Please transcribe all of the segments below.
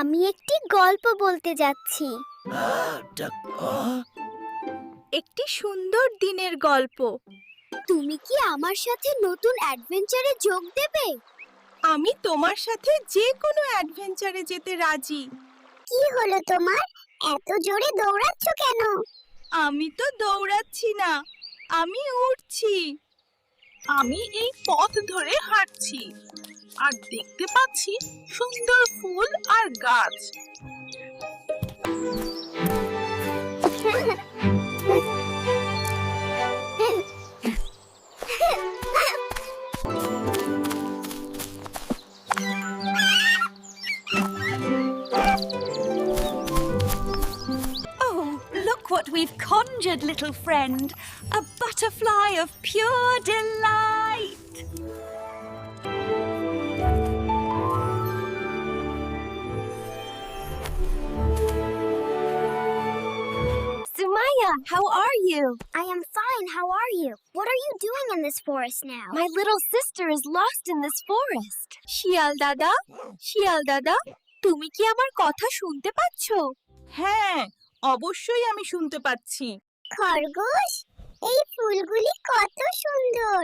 আমি একটি গল্প বলতে যাচ্ছি। একটি সুন্দর দিনের গল্প। তুমি কি আমার সাথে নতুন অ্যাডভেঞ্চারে যোগ দেবে? আমি তোমার সাথে যে কোনো অ্যাডভেঞ্চারে যেতে রাজি। কি হলো তোমার? এত জোরে দৌড়াচ্ছ কেন? আমি তো দৌড়াচ্ছি না আমি উঠছি। আমি এই পথ ধরে হাঁটছি। আর দেখতে পাচ্ছি সুন্দর ফুল আর গাছ Oh, look what we've conjured, little friend. A butterfly of pure delight. Sumaya, how are you? I am fine. How are you? What are you doing in this forest now? My little sister is lost in this forest. শিয়াল দাদা শিয়াল দাদা তুমি কি আমার কথা শুনতে পাচ্ছ হ্যাঁ অবশ্যই আমি শুনতে পাচ্ছি খরগোশ এই ফুলগুলি কত সুন্দর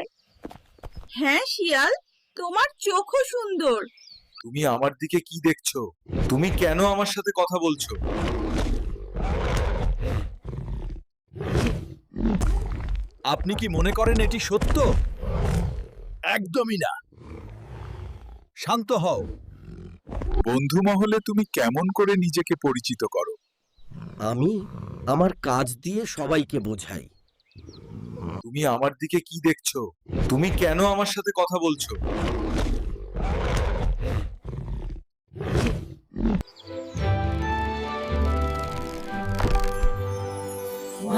হ্যাঁ শিয়াল তোমার চোখও সুন্দর তুমি আমার দিকে কি দেখছ তুমি কেন আমার সাথে কথা বলছো আপনি কি মনে করেন এটি সত্য? একদমই না। শান্ত হও। বন্ধু মহলে তুমি কেমন করে নিজেকে পরিচিত করো? আমি আমার কাজ দিয়ে সবাইকে বোঝাই। তুমি আমার দিকে কি দেখছ? তুমি কেন আমার সাথে কথা বলছো?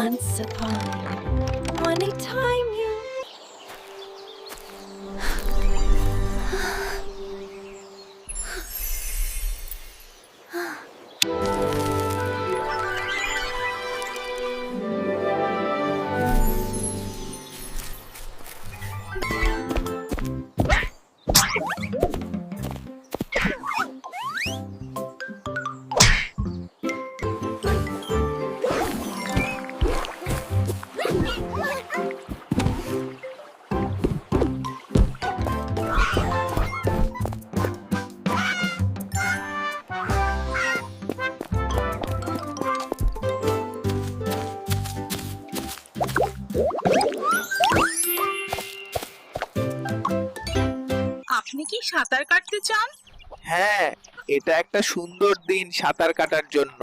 Once upon, anytime. সাঁতার কাটতে চান? হ্যাঁ এটা একটা সুন্দর দিন সাঁতার কাটার জন্য।